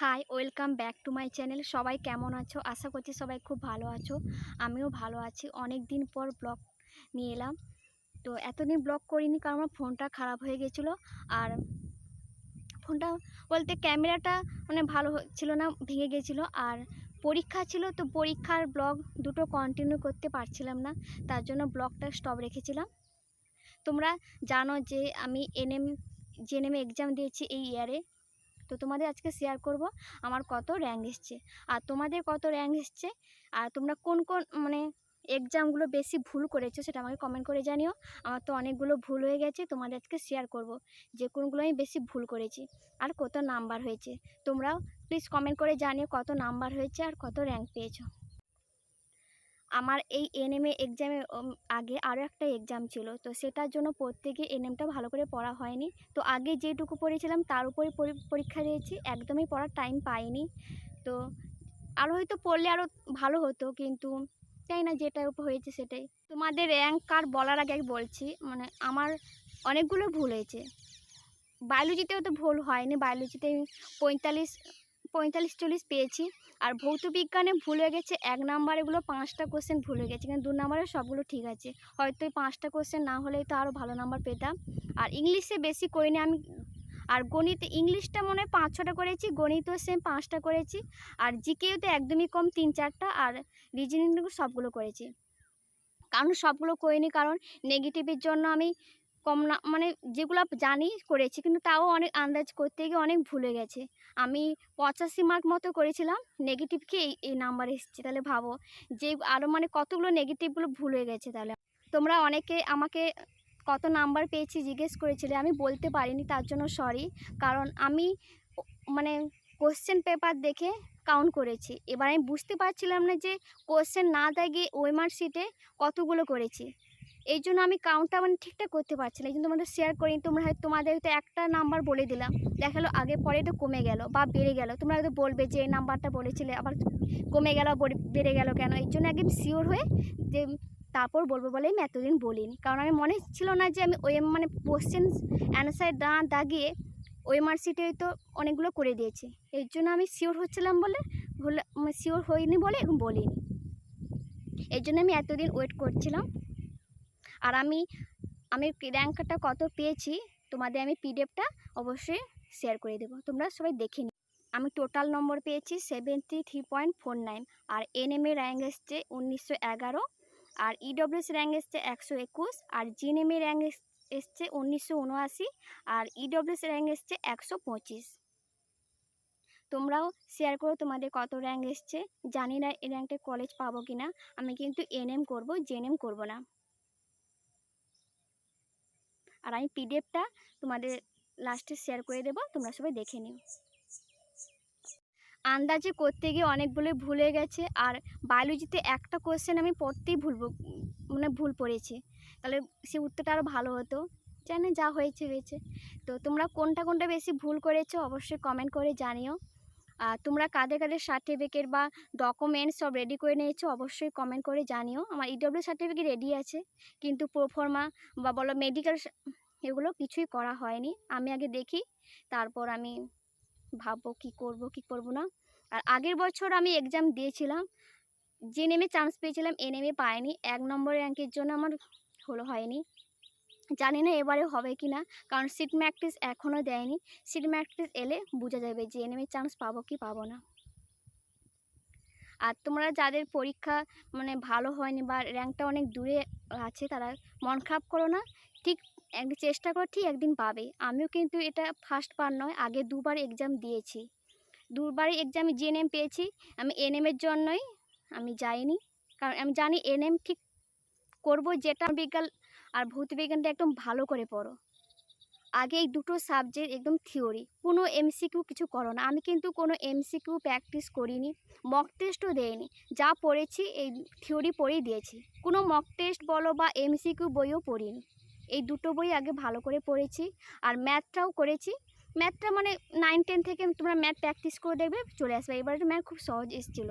Hi welcome back to my channel সবাই কেমন আছো? আশা করছি সবাই খুব ভালো আছো। আমিও ভালো আছি। অনেক দিন পর ব্লগ নিয়ে এলাম। তো এতদিন ব্লগ করিনি কারণ আমার ফোনটা খারাপ হয়ে গেছিল। আর ফোনটা বলতে ক্যামেরাটা মানে ভালো ছিল না, ভেঙে গেছিল। আর পরীক্ষা ছিল তো পরীক্ষার ব্লগ দুটো কন্টিনিউ করতে পারছিলাম না। তার জন্য ব্লগটা স্টপ রেখেছিলাম। তোমরা জানো যে আমি এনএম জেএনএম এক্সাম দিয়েছি এই ইয়ারে তো তোমাদের আজকে শেয়ার করব আমার কত র্যাঙ্ক এসছে। আর তোমাদের কত র্যাঙ্ক এসছে? আর তোমরা কোন কোন মানে এক্সামগুলো বেশি ভুল করেছ সেটা আমাকে কমেন্ট করে জানিও। আমার তো অনেকগুলো ভুল হয়ে গেছে, তোমাদের আজকে শেয়ার করব যে কোনগুলো আমি বেশি ভুল করেছি আর কত নাম্বার হয়েছে। তোমরাও প্লিজ কমেন্ট করে জানিও কত নাম্বার হয়েছে আর কত র্যাঙ্ক পেয়েছ। আমার এই এনএমএ এক্সামের আগে আরও একটা এক্সাম ছিল। তো সেটার জন্য প্রত্যেকে এনএমটা ভালো করে পড়া হয়নি। তো আগে যেটুকু পড়েছিলাম, তার উপরে পরি- পরীক্ষা দিয়েছি। একদমই পড়ার টাইম পাইনি। তো আরও হয়তো পড়লে আরও ভালো হতো, কিন্তু তাই না যেটা উপর হয়েছে সেটাই। তোমাদের র্যাঙ্ক কার বলার আগে বলছি মানে আমার অনেকগুলো ভুল হয়েছে। বায়োলজিতেও তো ভুল হয়নি। বায়োলজিতে পঁয়তাল্লিশ পঁয়তাল্লিশ চল্লিশ পেয়েছি। আর ভৌত বিজ্ঞানে ভুল হয়ে গেছে, এক নাম্বার এগুলো পাঁচটা কোশ্চেন ভুল হয়ে গেছে। কিন্তু দু নাম্বারে সবগুলো ঠিক আছে। হয়তো এই পাঁচটা কোশ্চেন না হলেই তো আরও ভালো নাম্বার পেতাম। আর ইংলিশে বেশি করিনি আমি। আর গণিত, ইংলিশটা মনে হয় পাঁচ ছটা করেছি, গণিতও সেম পাঁচটা করেছি। আর জিকেও তো একদমই কম, তিন চারটা। আর রিজনিং সবগুলো করেছি। কারণ সবগুলো করিনি, কারণ নেগেটিভের জন্য আমি কম না মানে যেগুলো জানি করেছি কিন্তু তাও অনেক আন্দাজ করতে গিয়ে অনেক ভুলে গেছে। আমি পঁচাশি মার্ক মতো করেছিলাম নেগেটিভকে এই এই নাম্বার এসেছে, তাহলে ভাবো। যে আরও মানে কতগুলো নেগেটিভগুলো ভুল হয়ে গেছে তাহলে। তোমরা অনেকে আমাকে কত নাম্বার পেয়েছি জিজ্ঞেস করেছিলে, আমি বলতে পারিনি, তার জন্য সরি কারণ আমি মানে কোশ্চেন পেপার দেখে কাউন্ট করেছি। এবার আমি বুঝতে পারছিলাম না যে কোশ্চেন না দাগিয়ে ওয়েমার শিটে কতগুলো করেছি। এই জন্য আমি কাউন্টটা মানে ঠিকঠাক করতে পারছি না। এই জন্য তোমাদের শেয়ার করি তোমরা হয়তো তোমাদের হয়তো একটা নাম্বার বলে দিলাম। দেখাল আগে, পরে তো কমে গেল বা বেড়ে গেল। তোমরা হয়তো বলবে যে এই নাম্বারটা বলেছিলে, আবার কমে গেল বড়ে- গেল কেন? এই জন্য একদম শিওর হয়ে যে তারপর বলব বলে আমি এতদিন বলিনি। কারণ আমি মনে ছিল না যে আমি ওই মানে কোশ্চেন অ্যান্সার না দাগিয়ে ওই মার্কশিটে তো অনেকগুলো করে দিয়েছি। এর জন্য আমি শিওর হচ্ছিলাম বলে ভুল শিওর হইনি বলে এখন বলিনি। এর জন্য আমি এতদিন ওয়েট করছিলাম। আর আমি আমি র্যাঙ্কটা কত পেয়েছি, তোমাদের আমি পিডিএফটা অবশ্যই শেয়ার করে দেবো। তোমরা সবাই দেখে নিও। আমি টোটাল নম্বর পেয়েছি seventy three point four nine আর এনএমএ র্যাঙ্ক এসছে উনিশশো এগারো আর ইডব্লিউএস র্যাঙ্ক এসছে একশো একুশ আর জিএনএমএ র্যাঙ্ক এসছে উনিশশো উনআশি আর ইডব্লিউএস র্যাঙ্ক এসছে একশো পঁচিশ। তোমরাও শেয়ার করো তোমাদের কত র্যাঙ্ক এসছে। জানি না এই র্যাঙ্কটা কলেজ পাবো কি না আমি কিন্তু এনএম করব জেএনএম করব না। আর আমি পিডিএফটা তোমাদের লাস্টে শেয়ার করে দেবো, তোমরা সবাই দেখে নিও। আন্দাজে করতে গিয়ে অনেকগুলো ভুল গেছে, আর বায়োলজিতে একটা কোশ্চেন আমি পড়তেই ভুল মানে ভুল পড়েছি। তাহলে সে উত্তরটা আরও ভালো হতো। জানে যা হয়েছে হয়েছে তো তোমরা কোনটা কোনটা বেশি ভুল করেছ, অবশ্যই কমেন্ট করে জানিও। তোমরা কাদের কাদের সার্টিফিকেট বা ডকুমেন্টস সব রেডি করে নিয়েছো অবশ্যই কমেন্ট করে জানিও। আমার ইডব্লিউ সার্টিফিকেট রেডি আছে, কিন্তু প্রোফর্মা বা বলো মেডিকেল এগুলো কিছুই করা হয়নি। আমি আগে দেখি, তারপর আমি ভাববো কি করব কি করব না। আর আগের বছর আমি এক্সাম দিয়েছিলাম, যে নেমে চান্স পেয়েছিলাম, এ নেমে পাইনি। এক নম্বর র্যাঙ্কের জন্য আমার হলো হয়নি। জানি না এবারে হবে কি না কারণ সিট ম্যাকটিস এখনও দেয়নি। সিট ম্যাকটিস এলে বোঝা যাবে যে এ নেমে চান্স পাবো কি পাবো না। আর তোমরা যাদের পরীক্ষা মানে ভালো হয়নি বা র্যাঙ্কটা অনেক দূরে আছে তারা মন খারাপ করো না। ঠিক এক চেষ্টা করো, ঠিক একদিন পাবে। আমিও কিন্তু এটা ফার্স্ট বার নয়, আগে দুবার এক্সাম দিয়েছি। দুবারই এক্সামে জিএনএম পেয়েছি, আমি এনএমের জন্যই আমি যাইনি। কারণ আমি জানি এনএম ঠিক করব যেটা বিজ্ঞান আর ভৌত বিজ্ঞানটা একদম ভালো করে পড়ো। আগে এই দুটো সাবজেক্ট একদম থিওরি কোনো এমসিকিউ কিছু করো না। আমি কিন্তু কোনো এমসিকিউ প্র্যাকটিস করিনি মক টেস্টও দেয়নি যা পড়েছি এই থিওরি পড়েই দিয়েছি। কোনো মক টেস্ট বলো বা এমসিকিউ বইও পড়িনি। এই দুটো বই আগে ভালো করে পড়েছি আর ম্যাথটাও করেছি। ম্যাথটা মানে নাইন টেন থেকে তোমরা ম্যাথ প্র্যাকটিস করে দেখবে, চলে আসবে। এবারে ম্যাথ খুব সহজ এসেছিল।